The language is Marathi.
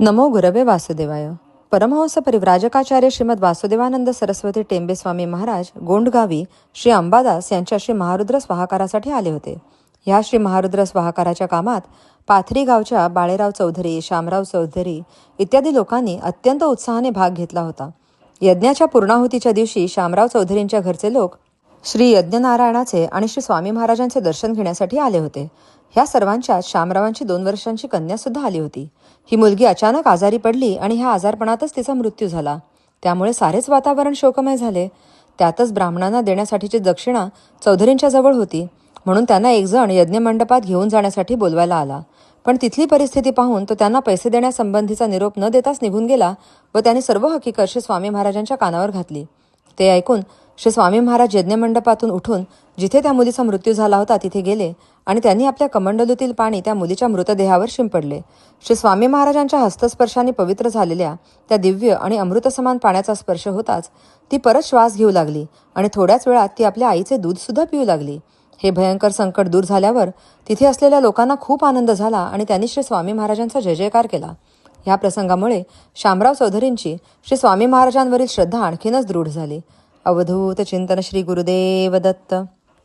नमो गुरवे वासुदेवाय. परमहंस परिव्राजकाचार्य श्रीमद वासुदेवानंद सरस्वती टेंबे स्वामी महाराज गोंडगावी श्री अंबादास यांच्या श्री महारुद्र स्वाहाकारासाठी आले होते. ह्या श्री महारुद्र स्वाहाकाराच्या कामात पाथरी गावच्या बाळेराव चौधरी शामराव चौधरी इत्यादी लोकांनी अत्यंत उत्साहाने भाग घेतला होता. यज्ञाच्या पूर्णाहुतीच्या दिवशी शामराव चौधरींच्या घरचे लोक श्री यज्ञनारायणाचे आणि श्री स्वामी महाराजांचे दर्शन घेण्यासाठी आले होते. ह्या सर्वांच्या शामरावांची दोन वर्षांची कन्या सुद्धा आली होती. ही मुलगी अचानक आजारी पडली आणि ह्या आजारपणातच तिचा मृत्यू झाला. त्यामुळे सारेच वातावरण शोकमय झाले. त्यातच ब्राह्मणांना देण्यासाठीची दक्षिणा चौधरींच्या जवळ होती. म्हणून त्यांना एकजण यज्ञमंडपात घेऊन जाण्यासाठी बोलवायला आला. पण तिथली परिस्थिती पाहून तो त्यांना पैसे देण्यासंबंधीचा निरोप न देताच निघून गेला व त्याने सर्व हकीकत श्री स्वामी महाराजांच्या कानावर घातली. ते ऐकून श्री स्वामी महाराज यज्ञमंडपातून उठून जिथे त्या मुलीचा मृत्यू झाला होता तिथे गेले आणि त्यांनी आपल्या कमंडलूतील पाणी त्या मुलीच्या मृतदेहावर शिंपडले. श्री स्वामी महाराजांच्या हस्तस्पर्शाने पवित्र झालेल्या त्या दिव्य आणि अमृतसमान पाण्याचा स्पर्श होताच ती परत श्वास घेऊ लागली आणि थोड्याच वेळात ती आपल्या आईचे दूध सुद्धा पिऊ लागली. हे भयंकर संकट दूर झाल्यावर तिथे असलेल्या लोकांना खूप आनंद झाला आणि त्यांनी श्री स्वामी महाराजांचा जय जयकार केला. ह्या प्रसंगामुळे शामराव चौधरींची श्री स्वामी महाराजांवरील श्रद्धा आणखीनच दृढ झाली. अवधूत चिंतन श्री गुरुदेव दत्त.